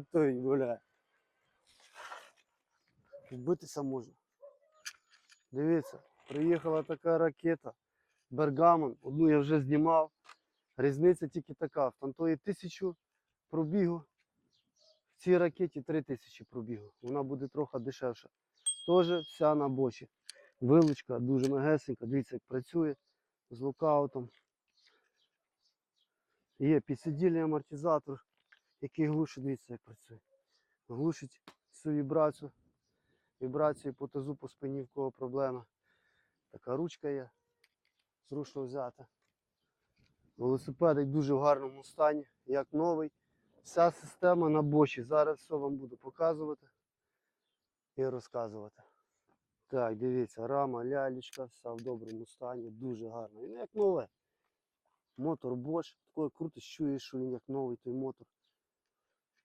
той гуляє. Вбитися можна. Дивіться, приїхала така ракета. Бергамон. Одну я вже знімав. Різниця тільки така. В Тантої тисячу пробігу. В цій ракеті три тисячі пробігу. Вона буде трохи дешевша. Теж вся на бочі. Вилучка дуже мегесенька. Дивіться, як працює з локаутом. Є підсидільний амортизатор, який глушить, дивіться, як працює. Глушить всю вібрацію. Вібрації по тазу, по спині, в кого проблема. Така ручка є. Зручно взяти. Велосипедик дуже в гарному стані, як новий. Вся система на бочі. Зараз все вам буду показувати і розказувати. Так, дивіться, рама, лялечка, вся в доброму стані, дуже гарно. Він як нове. Мотор Bosch, такою круто чуєш, що він як новий той мотор.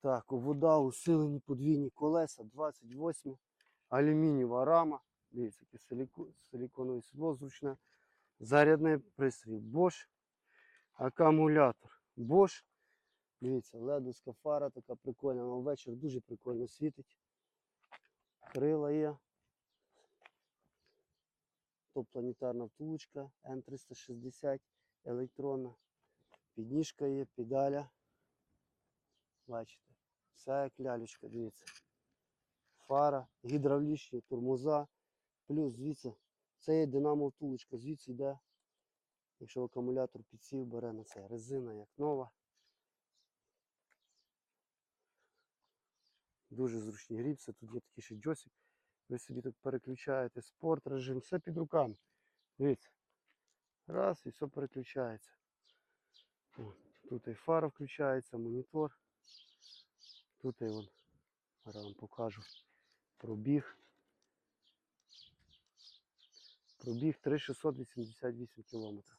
Так, вода, усилені подвійні колеса, 28, алюмінієва рама. Дивіться, яке силіко- силіконове сідло зручне. Зарядний пристрій Bosch. Акумулятор Bosch. Дивіться, ледовська фара така прикольна. На вечір дуже прикольно світить. Крила є. Топ-планетарна втулочка Н360 електронна. Підніжка є, педаля. Бачите, вся як лялечка, дивіться. Фара, гідравлічні тормоза. Плюс звідси, це є динамо втулочка, звідси йде. Якщо акумулятор підсів, бере на це. Резина як нова. Дуже зручні гріпси. Тут є такий ще джойстик. Ви собі тут переключаєте спорт, режим, все під руками. Дивіться. Раз і все переключається. Тут і фара включається, монітор. Тут і вон. Зараз вам покажу. Пробіг. Пробіг 3688 кілометрів.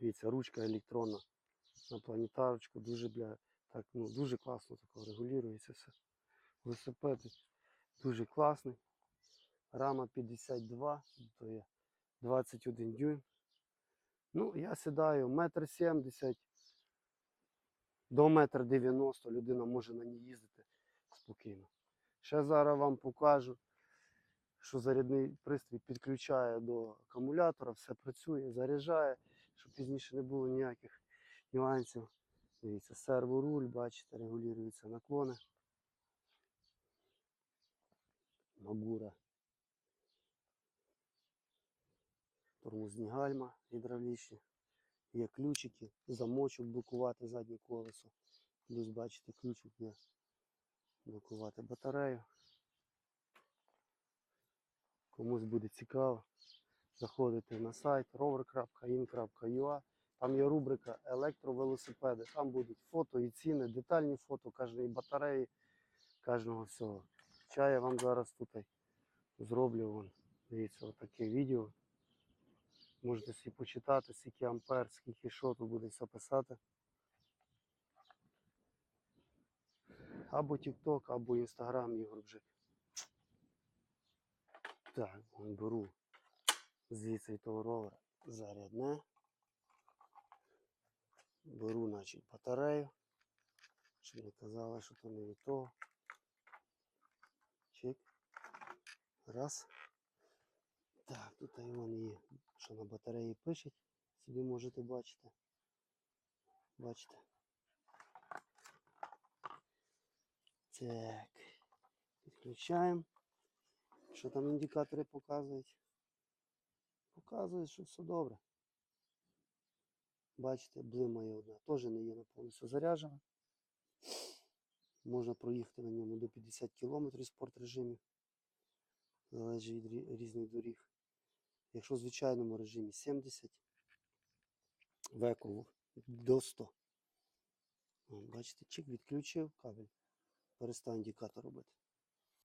Дивіться, ручка електронна на планетарочку. Дуже бля, так, ну, дуже класно тако регулюється все. Велосипед дуже класний. Рама 52, то є 21 дюйм. Ну, я сідаю метр сімдесят до метр дев'яносто людина може на ній їздити спокійно. Ще зараз вам покажу, що зарядний пристрій підключає до акумулятора, все працює, заряджає, щоб пізніше не було ніяких нюансів. Дивіться, серворуль, бачите, регулюються наклони. Магура. Тормозні гальма гідравлічні. Є ключики, замочок блокувати заднє колесо. Плюс, бачите, ключик є блокувати батарею. Комусь буде цікаво, заходите на сайт rover.in.ua. Там є рубрика електровелосипеди. Там будуть фото і ціни, детальні фото кожної батареї, кожного всього. Ча я вам зараз тут зроблю. Вон. Дивіться, отаке відео. Можете собі почитати, скільки ампер, скільки що тут буде все писати. Або TikTok, або Instagram Ігор Бжик. Так, беру звідси того ровера зарядне. Беру, значить, батарею. Щоб не казали, що то не від того. Чик. Раз. Так, тут і вон є, що на батареї пишуть. Собі можете бачити. Бачите. Так. Підключаємо. Що там індикатори показують? Показують, що все добре. Бачите, блимає одна. Теж не є повністю заряджена. Можна проїхати на ньому до 50 км в спорт режимі. Залежить від різних доріг. Якщо в звичайному режимі 70, в еко до 100. Бачите, чик відключив кабель. Перестав індикатор робити.